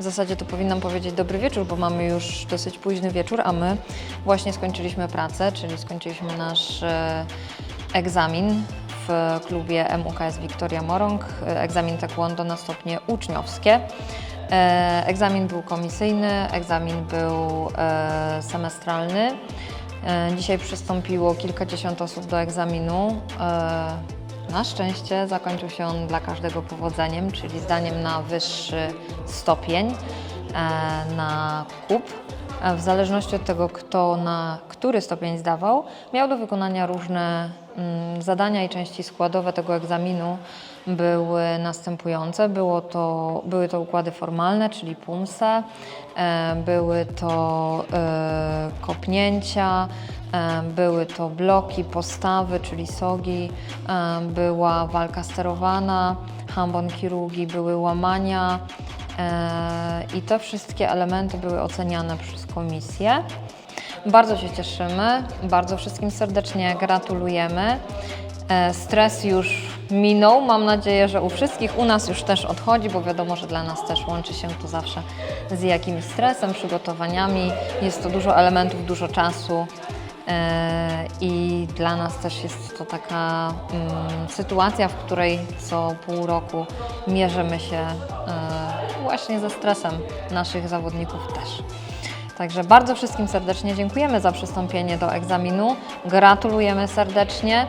W zasadzie to powinnam powiedzieć dobry wieczór, bo mamy już dosyć późny wieczór, a my właśnie skończyliśmy pracę, czyli skończyliśmy nasz e, egzamin w klubie MUKS Wiktoria Morąg, e, egzamin taekwondo na stopnie uczniowskie. E, Egzamin był komisyjny, egzamin był semestralny. Dzisiaj przystąpiło kilkadziesiąt osób do egzaminu. Na szczęście zakończył się on dla każdego powodzeniem, czyli zdaniem na wyższy stopień, e, na kup. E, W zależności od tego, kto na który stopień zdawał, miał do wykonania różne mm, zadania i części składowe tego egzaminu były następujące. Było to, były to układy formalne, czyli PUMSE, e, były to kopnięcia, były to bloki, postawy, czyli sogi, była walka sterowana, hambon kirugi, były łamania e, i te wszystkie elementy były oceniane przez komisję. Bardzo się cieszymy, bardzo wszystkim serdecznie gratulujemy. E, Stres już minął, mam nadzieję, że u wszystkich, u nas już też odchodzi, bo wiadomo, że dla nas też łączy się to zawsze z jakimś stresem, przygotowaniami. Jest to dużo elementów, dużo czasu i dla nas też jest to taka mm, sytuacja, w której co pół roku mierzymy się e, właśnie ze stresem naszych zawodników też. Także bardzo wszystkim serdecznie dziękujemy za przystąpienie do egzaminu. Gratulujemy serdecznie.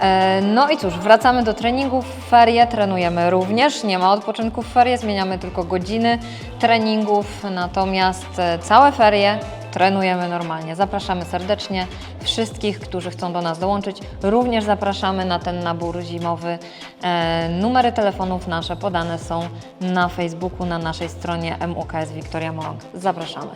E, No i cóż, wracamy do treningów. Ferie trenujemy również. Nie ma odpoczynku w ferie, zmieniamy tylko godziny treningów. Natomiast e, całe ferie trenujemy normalnie. Zapraszamy serdecznie wszystkich, którzy chcą do nas dołączyć. Również zapraszamy na ten nabór zimowy. E, Numery telefonów nasze podane są na Facebooku, na naszej stronie MUKS Wiktoria Morąg. Zapraszamy.